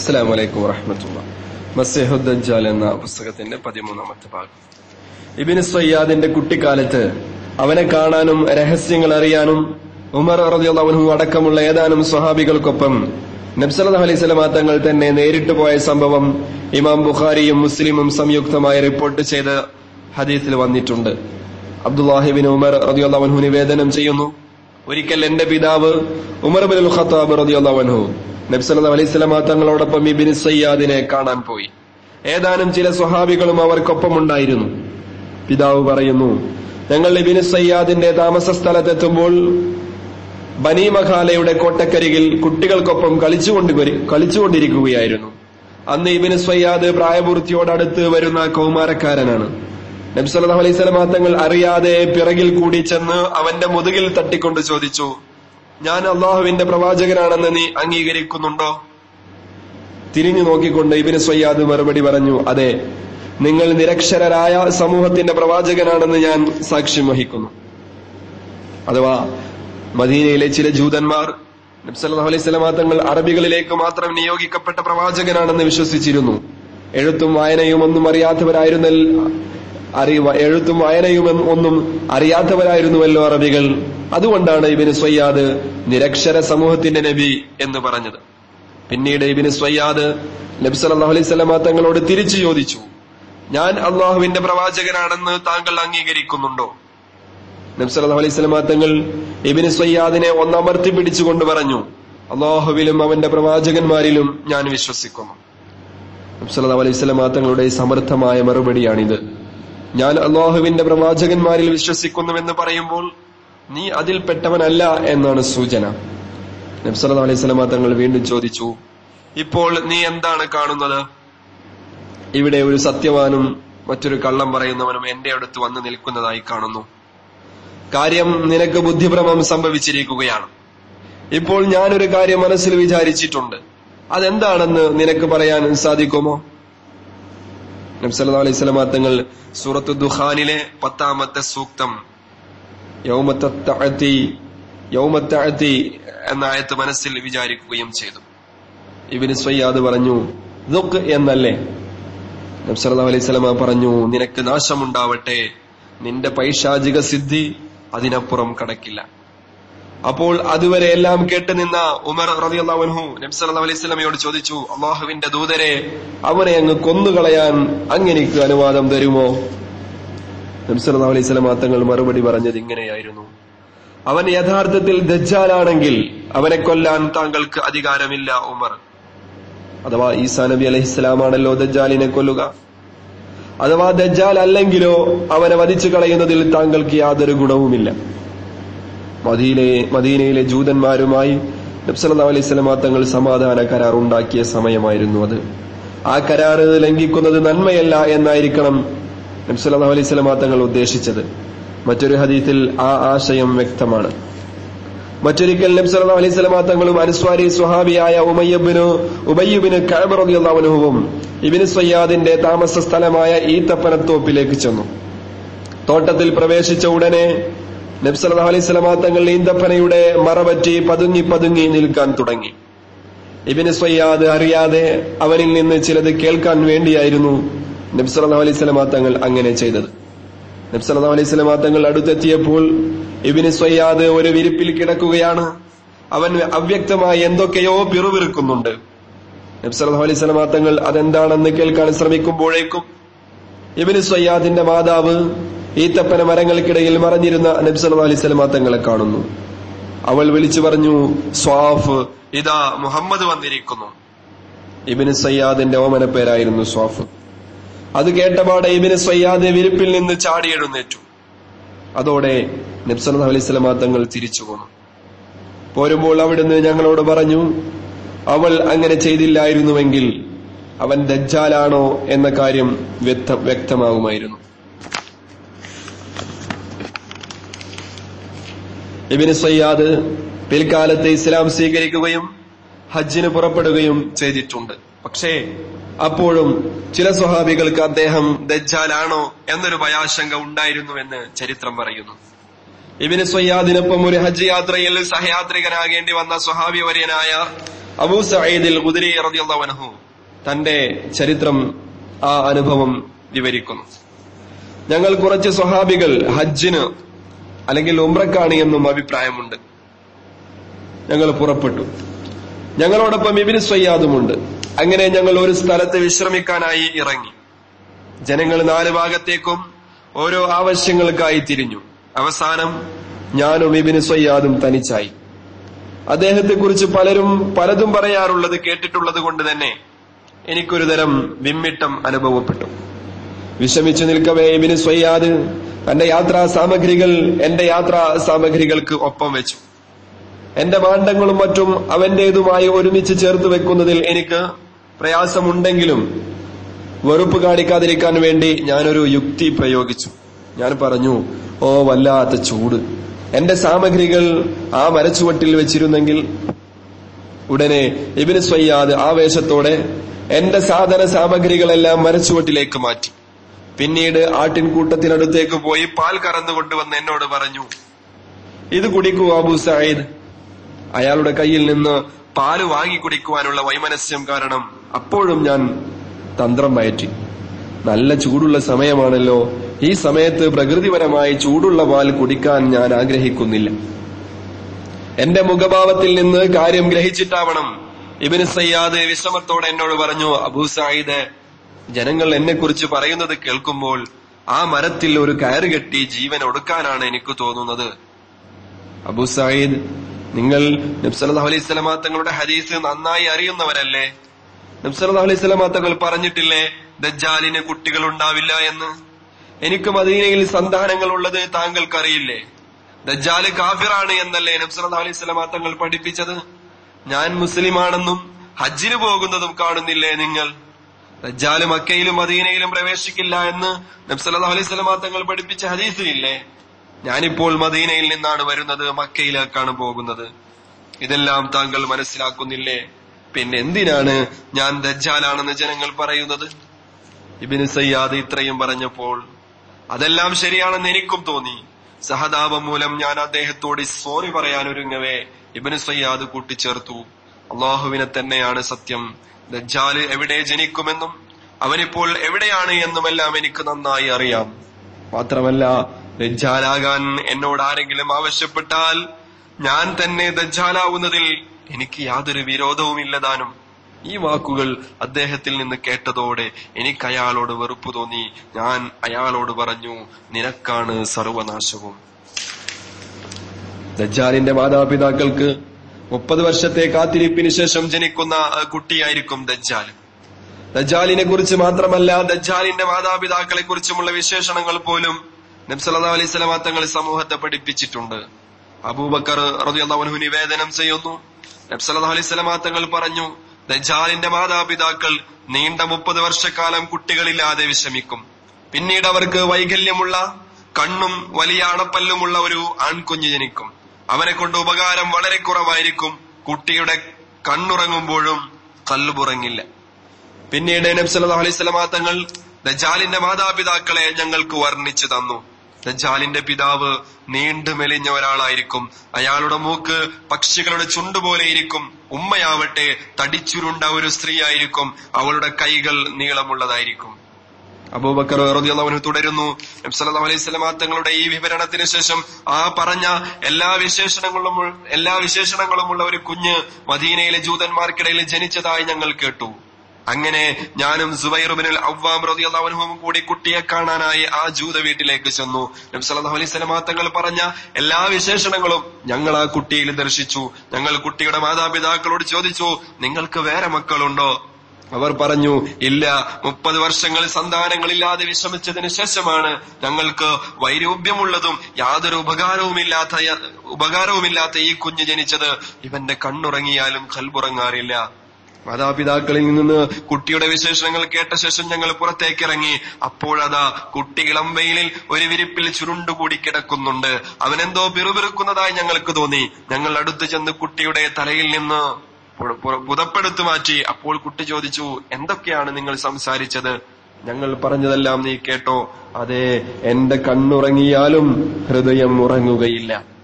അസ്സലാം വലൈക്കും വറഹമത്തുള്ള. മസ്സഹുദ്ദാൽ എന്ന പുസ്തകത്തിന്റെ പതിമൂന്നാമത്തെ ഭാഗം. ഇബിന് സയ്യാദിന്റെ കുട്ടിക്കാലത്ത് അവനെ കാണാനും രഹസ്യങ്ങൾ അറിയാനും ഉമർ റളിയല്ലാഹു അടക്കമുള്ള ഏതാനും സ്വഹാബികൾക്കൊപ്പം നബ്സലത് അലൈഹി സ്വലമാ തങ്ങൾ തന്നെ നേരിട്ട് പോയ സംഭവം ഇമാം ബുഖാരിയും മുസ്ലിമും സംയുക്തമായി റിപ്പോർട്ട് ചെയ്ത ഹദീസിൽ വന്നിട്ടുണ്ട്. അബ്ദുല്ലാഹിബിൻ ഉമർ റളിയല്ലാഹു നിവേദനം ചെയ്യുന്നു. ഒരിക്കൽ എന്റെ പിതാവ് ഉമർ ബിൻ ഖത്താബ് റളിയല്ലാഹു അൻഹു നബി സല്ലല്ലാഹു അലൈഹി വസല്ലമ തങ്ങളോടൊപ്പം ഇബിൻ സയ്യാദിനെ കാണാൻ പോയി. ഏതാനും ചില സ്വഹാബികളും അവർക്കൊപ്പം ഉണ്ടായിരുന്നു. പിതാവ് പറയുന്നു ഞങ്ങൾ ഇബ്നു സയ്യാദിന്റെ താമസ സ്ഥലത്തെത്തുമ്പോൾ ബനി മഖാലയുടെ കോട്ടക്കരികിൽ കുട്ടികൾക്കൊപ്പം കളിച്ചുകൊണ്ട് കളിച്ചുകൊണ്ടിരിക്കുകയായിരുന്നു. അന്ന് ഇബിന് സയ്യാദ് പ്രായപൂർത്തിയോടടുത്ത് വരുന്ന കൗമാരക്കാരനാണ്. നബ്സല്ലാഹു അലൈഹി സ്വലമാ തങ്ങൾ അറിയാതെ പിറകിൽ കൂടി ചെന്ന് അവന്റെ മുതുകിൽ തട്ടിക്കൊണ്ട് ചോദിച്ചു ഞാൻ അള്ളാഹുവിന്റെ പ്രവാചകനാണെന്ന് നീ അംഗീകരിക്കുന്നുണ്ടോ? തിരിഞ്ഞു നോക്കിക്കൊണ്ട് ഇബിന് സയ്യാദ് മറുപടി പറഞ്ഞു അതെ നിങ്ങൾ നിരക്ഷരരായ സമൂഹത്തിന്റെ പ്രവാചകനാണെന്ന് ഞാൻ സാക്ഷ്യം വഹിക്കുന്നു. അഥവാ മദീനയിലെ ചില ജൂതന്മാർ നബ്സല്ലാ അലൈഹി സ്വലമാ തങ്ങൾ അറബികളിലേക്ക് മാത്രം നിയോഗിക്കപ്പെട്ട പ്രവാചകനാണെന്ന് വിശ്വസിച്ചിരുന്നു. എഴുത്തും വായനയും ഒന്നും അറിയാത്തവരായിരുന്ന അറിയുക എഴുത്തും വായനയും ഒന്നും അറിയാത്തവരായിരുന്നുവല്ലോ അറബികൾ. അതുകൊണ്ടാണ് ഇബിന് സ്വയ്യാദ് നിരക്ഷര സമൂഹത്തിന്റെ നബി എന്ന് പറഞ്ഞത്. പിന്നീട് ഇബിന് സ്വയ്യാദ് നബി സല്ലല്ലാഹു അലൈഹി സ്വലമാ തങ്ങളോട് തിരിച്ചു ചോദിച്ചു ഞാൻ അള്ളാഹുവിന്റെ പ്രവാചകനാണെന്ന് താങ്കൾ അംഗീകരിക്കുന്നുണ്ടോ? നബി സല്ലല്ലാഹു അലൈഹി സ്വലമാ തങ്ങൾ ഇബിന് സ്വയ്യാദിനെ ഒന്നമർത്തി പിടിച്ചുകൊണ്ട് പറഞ്ഞു അള്ളാഹുവിലും അവന്റെ പ്രവാചകന്മാരിലും ഞാൻ വിശ്വസിക്കുന്നു. നബി സല്ലല്ലാഹു അലൈഹി സ്വലമാ തങ്ങളുടെ സമർത്ഥമായ മറുപടിയാണിത്. ഞാൻ അള്ളാഹുവിന്റെ പ്രവാചകന്മാരിൽ വിശ്വസിക്കുന്നുവെന്ന് പറയുമ്പോൾ നീ അതിൽപ്പെട്ടവനല്ല എന്നാണ് സൂചന. നബ്സല്ലാ അലൈഹി സ്വലമ തങ്ങൾ വീണ്ടും ചോദിച്ചു ഇപ്പോൾ നീ എന്താണ് കാണുന്നത്? ഇവിടെ ഒരു സത്യവാനും മറ്റൊരു കള്ളം പറയുന്നവനും എന്റെ അടുത്ത് വന്ന് നിൽക്കുന്നതായി കാണുന്നു. കാര്യം നിനക്ക് ബുദ്ധിഭ്രമം സംഭവിച്ചിരിക്കുകയാണ്. ഇപ്പോൾ ഞാനൊരു കാര്യം മനസ്സിൽ വിചാരിച്ചിട്ടുണ്ട്. അതെന്താണെന്ന് നിനക്ക് പറയാൻ സാധിക്കുമോ? നബ്സല്ലാ അലൈഹി തങ്ങൾ സൂറത്ത് ദുഹാനിലെ പത്താമത്തെ സൂക്തം യൗമത്തഅത്തി യൗമത്തഅത്തി എന്ന ആയത്ത് മനസ്സിൽ വിചാരിക്കുകയും ചെയ്തു. ഇബിന് സ്വയ്യാദ് പറഞ്ഞു ദുഃഖ് എന്നല്ലേ? നബ്സല്ലാ അലൈഹി സ്വലമ പറഞ്ഞു നിനക്ക് നാശമുണ്ടാവട്ടെ നിന്റെ പൈശാചിക സിദ്ധി അതിനപ്പുറം കടക്കില്ല. അപ്പോൾ അതുവരെ എല്ലാം കേട്ട് നിന്ന ഉമർ റളിയല്ലാഹു നബി സല്ലല്ലാഹു അലൈഹി വസല്ലമയോട് ചോദിച്ചു അള്ളാഹുവിന്റെ ദൂതരെ അവരെ അങ്ങ് കൊന്നുകളയാൻ അങ്ങനെക്ക് അനുവാദം തരുമോ? നബി സല്ലല്ലാഹു അലൈഹി വസല്ലമ തങ്ങൾ മറുപടി പറഞ്ഞത് ഇങ്ങനെയായിരുന്നു. അവൻ യഥാർത്ഥത്തിൽ ദജ്ജാലാണെങ്കിൽ അവനെ കൊല്ലാൻ താങ്കൾക്ക് അധികാരമില്ല ഉമർ. അഥവാ ഈസാ നബി അലഹിസ്ലാമാണല്ലോ ദജ്ജാലിനെ കൊല്ലുക. അഥവാ ദജ്ജാൽ അല്ലെങ്കിലോ അവനെ വധിച്ചു കളയുന്നതിൽ താങ്കൾക്ക് യാതൊരു ഗുണവുമില്ല. മദീനയെ മദീനയിലെ ജൂതന്മാരുമായി നബ്സല്ലാ അലൈഹി സ്വലമാ തങ്ങൾ സമാധാന കരാർ ഉണ്ടാക്കിയ സമയമായിരുന്നു അത്. ആ കരാറ് ലംഘിക്കുന്നത് നന്മയല്ല എന്നായിരിക്കണം നബ്സല്ലാ അലൈഹി സ്വലമാ തങ്ങൾ ഉദ്ദേശിച്ചത്. മറ്റൊരു ഹദീത്തിൽ ആ ആശയം വ്യക്തമാണ്. മറ്റൊരിക്കൽ നബ്സല്ലാ അലൈഹി സ്വലമാ തങ്ങളും അനുസ്വാരി സുഹാബിയായ ഉമയ്യബിന് ഉബയ്യബിന് കഴമറിയുള്ളവനുവും ഇബിന് സയ്യാദിന്റെ താമസ സ്ഥലമായ ഈ തപ്പനത്തോപ്പിലേക്ക് ചെന്നു. തോട്ടത്തിൽ പ്രവേശിച്ച ഉടനെ നബ്സല്ലാ അലൈഹി സ്വലാ തങ്ങൾ ഈന്തപ്പനയുടെ മറപറ്റി പതുങ്ങി പതുങ്ങി നിൽക്കാൻ തുടങ്ങി. ഇബിന് സ്വയ്യാദ് അറിയാതെ അവനിൽ നിന്ന് ചിലത് കേൾക്കാൻ വേണ്ടിയായിരുന്നു നബ്സല്ലാ അലൈഹി സ്വലാ തങ്ങൾ അങ്ങനെ ചെയ്തത്. നബ്സല്ലാ അലൈഹി സ്വലാ തങ്ങൾ അടുത്തെത്തിയപ്പോൾ ഇബിന് സ്വയ്യാദ് ഒരു വിരിപ്പിൽ കിടക്കുകയാണ്. അവൻ അവ്യക്തമായി എന്തൊക്കെയോ പിറുവിറുക്കുന്നുണ്ട് നബ്സല്ലാ അലൈഹി സ്വലാ തങ്ങൾ അതെന്താണെന്ന് കേൾക്കാൻ ശ്രമിക്കുമ്പോഴേക്കും ഇബിന് സയ്യാദിന്റെ മാതാവ് ഈത്തപ്പന മരങ്ങൾക്കിടയിൽ മറഞ്ഞിരുന്ന നബ്സല്ലാ അലൈഹി സ്വലമാ തങ്ങളെ കാണുന്നു. അവൾ വിളിച്ചു പറഞ്ഞു സ്വാഫ് ഇതാ മുഹമ്മദ് വന്നിരിക്കുന്നു. ഇബിന് സയ്യാദിന്റെ ഓമന പേരായിരുന്നു സ്വാഫ്. അത് കേട്ടപാടെ ഇബിന് സയ്യാദ് വിരിപ്പിൽ നിന്ന് ചാടി എഴുന്നേറ്റു. അതോടെ നബ്സല്ലാ അലൈഹി സ്വലമാ തങ്ങൾ തിരിച്ചു പോന്നു. പോരുമ്പോൾ അവിടുന്ന് ഞങ്ങളോട് പറഞ്ഞു അവൾ അങ്ങനെ ചെയ്തില്ലായിരുന്നുവെങ്കിൽ അവൻ ദജ്ജാലാണോ എന്ന കാര്യം വ്യക്തമാകുമായിരുന്നു. ഇബിന് സയ്യാദ് പിൽക്കാലത്ത് ഇസ്ലാം സ്വീകരിക്കുകയും ഹജ്ജിന് പുറപ്പെടുകയും ചെയ്തിട്ടുണ്ട്. പക്ഷേ അപ്പോഴും ചില സ്വഹാബികൾക്ക് അദ്ദേഹം ദജ്ജാലാണോ എന്നൊരു ഭയാശങ്ക ഉണ്ടായിരുന്നു എന്ന് ചരിത്രം പറയുന്നു. ഇബിന് സയ്യാദിനൊപ്പം ഒരു ഹജ്ജ് യാത്രയിൽ സഹയാത്രികനാകേണ്ടി വന്ന സ്വഹാബി വര്യനായ അബൂ ഖുദരി റളിയല്ലാഹു അൻഹു തന്റെ ചരിത്രം ആ അനുഭവം വിവരിക്കുന്നു. ഞങ്ങൾ കുറച്ച് സ്വഹാബികൾ ഹജ്ജിന് അല്ലെങ്കിൽ ഉംറക്കാണ് എന്നും അഭിപ്രായമുണ്ട്. ഞങ്ങൾ പുറപ്പെട്ടു. ഞങ്ങളോടൊപ്പം ഇബിന് സയ്യാദുമുണ്ട് അങ്ങനെ ഞങ്ങൾ ഒരു സ്ഥലത്ത് വിശ്രമിക്കാനായി ഇറങ്ങി. ജനങ്ങൾ നാല് ഭാഗത്തേക്കും ഓരോ ആവശ്യങ്ങൾക്കായി തിരിഞ്ഞു. അവസാനം ഞാനും ഇബിന് സയ്യാദും തനിച്ചായി. അദ്ദേഹത്തെ കുറിച്ച് പലരും പലതും പറയാറുള്ളത് കേട്ടിട്ടുള്ളത് കൊണ്ട് തന്നെ എനിക്കൊരു തരം വിമ്മിട്ടം അനുഭവപ്പെട്ടു. വിഷമിച്ചു നിൽക്കവേ ഇബിന് സ്വയ്യാദ് തന്റെ യാത്രാ സാമഗ്രികൾ എന്റെ യാത്രാ സാമഗ്രികൾക്ക് ഒപ്പം വെച്ചു. എന്റെ മാണ്ടങ്ങളും മറ്റും അവന്റേതുമായി ഒരുമിച്ച് ചേർത്ത് വെക്കുന്നതിൽ എനിക്ക് പ്രയാസമുണ്ടെങ്കിലും വെറുപ്പ് കാണിക്കാതിരിക്കാൻ വേണ്ടി ഞാനൊരു യുക്തി പ്രയോഗിച്ചു. ഞാൻ പറഞ്ഞു ഓ വല്ലാത്ത ചൂട്. എന്റെ സാമഗ്രികൾ ആ മരച്ചുവട്ടിൽ വെച്ചിരുന്നെങ്കിൽ ഉടനെ ഇബിന് സ്വയ്യാദ് ആവേശത്തോടെ എന്റെ സാധന സാമഗ്രികളെല്ലാം മരച്ചുവട്ടിലേക്ക് മാറ്റി. പിന്നീട് ആട്ടിൻകൂട്ടത്തിനടുത്തേക്ക് പോയി പാൽ കറന്നു കൊണ്ടുവന്ന് എന്നോട് പറഞ്ഞു ഇത് കുടിക്കൂ അബു സയ്യിദ്. അയാളുടെ കയ്യിൽ നിന്ന് പാൽ വാങ്ങി കുടിക്കുവാനുള്ള വൈമനസ്യം കാരണം അപ്പോഴും ഞാൻ തന്ത്രം വയറ്റി നല്ല ചൂടുള്ള സമയമാണല്ലോ. ഈ സമയത്ത് പ്രകൃതിപരമായി ചൂടുള്ള പാൽ കുടിക്കാൻ ഞാൻ ആഗ്രഹിക്കുന്നില്ല. എന്റെ മുഖഭാവത്തിൽ നിന്ന് കാര്യം ഗ്രഹിച്ചിട്ടാവണം. ഇബിന് സയ്യാദ് വിഷമത്തോടെ എന്നോട് പറഞ്ഞു അബൂ സായിദ് ജനങ്ങൾ എന്നെ കുറിച്ച് പറയുന്നത് കേൾക്കുമ്പോൾ ആ മരത്തിൽ ഒരു കയറ് കെട്ടി ജീവൻ ഒടുക്കാനാണ് എനിക്ക് തോന്നുന്നത്. അബു സായിദ് നിങ്ങൾ നബ്സലഹ് അലൈഹി സ്വലമാ തങ്ങളുടെ ഹദീസ് നന്നായി അറിയുന്നവരല്ലേ? നബ്സലഹ് അലൈഹി സ്വലമാ തങ്ങൾ പറഞ്ഞിട്ടില്ലേ ദജ്ജാലിന് കുട്ടികൾ ഉണ്ടാവില്ല എന്ന്? എനിക്ക് മദീനയിൽ സന്താനങ്ങൾ ഉള്ളത് താങ്കൾക്കറിയില്ലേ? ദജ്ജാൽ കാഫിറാണ് എന്നല്ലേ നബ്സലഹ് അലൈഹി സ്വലമാ തങ്ങൾ പഠിപ്പിച്ചത്? ഞാൻ മുസ്ലിമാണെന്നും ഹജ്ജിന് പോകുന്നതും കാണുന്നില്ലേ നിങ്ങൾ? ദജ്ജാൽ മക്കയിലും മദീനയിലും പ്രവേശിക്കില്ല എന്ന് നബ്സല്ലാഹു അലൈഹി സ്വലമാ തങ്ങൾ പഠിപ്പിച്ച ഹദീസിലില്ലേ ഞാനിപ്പോൾ മദീനയിൽ നിന്നാണ് വരുന്നത് മക്കയിലേക്കാണ് പോകുന്നത്. ഇതെല്ലാം താങ്കൾ മനസ്സിലാക്കുന്നില്ലേ? പിന്നെ എന്തിനാണ് ഞാൻ ദജ്ജാലാണെന്ന് ജനങ്ങൾ പറയുന്നത്? ഇബിന് സയ്യാദ് ഇത്രയും പറഞ്ഞപ്പോൾ അതെല്ലാം ശരിയാണെന്ന് എനിക്കും തോന്നി. സഹതാപം മൂലം ഞാൻ അദ്ദേഹത്തോട് സോറി പറയാൻ ഒരുങ്ങവേ ഇബിന് സയ്യാദ് കൂട്ടിച്ചേർത്തു. അള്ളാഹുവിനെ തന്നെയാണ് സത്യം. ദജ്ജാൽ എവിടെ ജനിക്കുമെന്നും അവനിപ്പോൾ എവിടെയാണ് എന്നുമെല്ലാം എനിക്ക് നന്നായി അറിയാം. മാത്രമല്ല ദജ്ജാലാകാൻ എന്നോട് ആരെങ്കിലും ആവശ്യപ്പെട്ടാൽ ഞാൻ തന്നെ ദജ്ജാലാവുന്നതിൽ എനിക്ക് യാതൊരു വിരോധവുമില്ലതാനും ഈ വാക്കുകൾ അദ്ദേഹത്തിൽ നിന്ന് കേട്ടതോടെ എനിക്ക് അയാളോട് വെറുപ്പ് തോന്നി. ഞാൻ അയാളോട് പറഞ്ഞു നിനക്കാണ് സർവനാശവും. ദജ്ജാലിന്റെ മാതാപിതാക്കൾക്ക് മുപ്പത് വർഷത്തെ കാത്തിരിപ്പിന് ശേഷം ജനിക്കുന്ന കുട്ടിയായിരിക്കും ദജ്ജാൽ. ദജ്ജാലിനെ കുറിച്ച് മാത്രമല്ല ദജ്ജാലിന്റെ മാതാപിതാക്കളെ കുറിച്ചുമുള്ള വിശേഷണങ്ങൾ പോലും നബ്സല്ലാ അലൈഹി സ്വലാ തങ്ങൾ സമൂഹത്തെ പഠിപ്പിച്ചിട്ടുണ്ട്. അബൂബക്കർ റളിയല്ലാഹു നിവേദനം ചെയ്യുന്നു. നബ്സല്ലാ അലൈഹി സ്വലാ തങ്ങൾ പറഞ്ഞു ദജാലിന്റെ മാതാപിതാക്കൾ നീണ്ട മുപ്പത് വർഷക്കാലം കുട്ടികളില്ലാതെ വിഷമിക്കും. പിന്നീട് അവർക്ക് വൈകല്യമുള്ള കണ്ണും വലിയ അണപ്പല്ലുമുള്ള ഒരു ആൺകുഞ്ഞ് ജനിക്കും. അവനെ കൊണ്ട് ഉപകാരം വളരെ കുറവായിരിക്കും. കുട്ടിയുടെ കണ്ണുറങ്ങുമ്പോഴും കല്ലുപുറങ്ങില്ല പിന്നീട് നബ്സല്ലാ അലൈഹി സ്വലമാ തങ്ങൾ ദജാലിന്റെ മാതാപിതാക്കളെ ഞങ്ങൾക്ക് വർണിച്ചു തന്നു. ദജാലിന്റെ പിതാവ് നീണ്ടു മെലിഞ്ഞ ഒരാളായിരിക്കും. അയാളുടെ മൂക്ക് പക്ഷികളുടെ ചുണ്ടുപോലെ ഇരിക്കും. ഉമ്മയാവട്ടെ തടിച്ചുരുണ്ട ഒരു സ്ത്രീ ആയിരിക്കും അവളുടെ കൈകൾ നീളമുള്ളതായിരിക്കും. അബൂബക്കർ അൻഹു തുടരുന്നു. നബി സല്ലല്ലാഹു അലൈഹി വസല്ലമ തങ്ങളുടെ ഈ വിവരണത്തിന് ശേഷം ആ പറഞ്ഞ എല്ലാ വിശേഷണങ്ങളും എല്ലാ വിശേഷണങ്ങളുമുള്ള ഒരു കുഞ്ഞ് മദീനയിലെ ജൂതന്മാർക്കിടയിൽ ജനിച്ചതായി ഞങ്ങൾ കേട്ടു. അങ്ങനെ ഞാനും സുബൈറുബിനിൽ അവ്വാം റതി അള്ളാഹുനും കൂടി കുട്ടിയെ കാണാനായി ആ ജൂത വീട്ടിലേക്ക് ചെന്നു. നബി സല്ലല്ലാഹു അലൈഹി വസല്ലമ തങ്ങൾ പറഞ്ഞ എല്ലാ വിശേഷണങ്ങളും ഞങ്ങൾ ആ കുട്ടിയിൽ ദർശിച്ചു. ഞങ്ങൾ കുട്ടിയുടെ മാതാപിതാക്കളോട് ചോദിച്ചു നിങ്ങൾക്ക് വേറെ മക്കളുണ്ടോ? അവർ പറഞ്ഞു ഇല്ല മുപ്പത് വർഷങ്ങൾ സന്താനങ്ങളില്ലാതെ വിശ്രമിച്ചതിന് ശേഷമാണ് ഞങ്ങൾക്ക് വൈരൂപ്യമുള്ളതും യാതൊരു ഉപകാരവുമില്ലാത്ത ഉപകാരവുമില്ലാത്ത ഈ കുഞ്ഞ് ജനിച്ചത്. ഇവന്റെ കണ്ണുറങ്ങിയാലും കൽബുറങ്ങാറില്ല മാതാപിതാക്കളിൽ നിന്ന് കുട്ടിയുടെ വിശേഷണങ്ങൾ കേട്ട ശേഷം ഞങ്ങൾ പുറത്തേക്ക് ഇറങ്ങി അപ്പോഴതാ കുട്ടി ഇളം വെയിലിൽ ഒരു വിരിപ്പിൽ ചുരുണ്ടുകൂടി കിടക്കുന്നുണ്ട്. അവനെന്തോ പിറുപിറുക്കുന്നതായി ഞങ്ങൾക്ക് തോന്നി. ഞങ്ങൾ അടുത്തു ചെന്ന് കുട്ടിയുടെ തലയിൽ നിന്ന് പുതപ്പെടുത്തു മാറ്റി അപ്പോൾ കുട്ടി ചോദിച്ചു എന്തൊക്കെയാണ് നിങ്ങൾ സംസാരിച്ചത്? ഞങ്ങൾ പറഞ്ഞതെല്ലാം നീ കേട്ടോ. അതെ എന്റെ കണ്ണുറങ്ങിയാലും ഹൃദയം ഉറങ്ങുകയില്ല.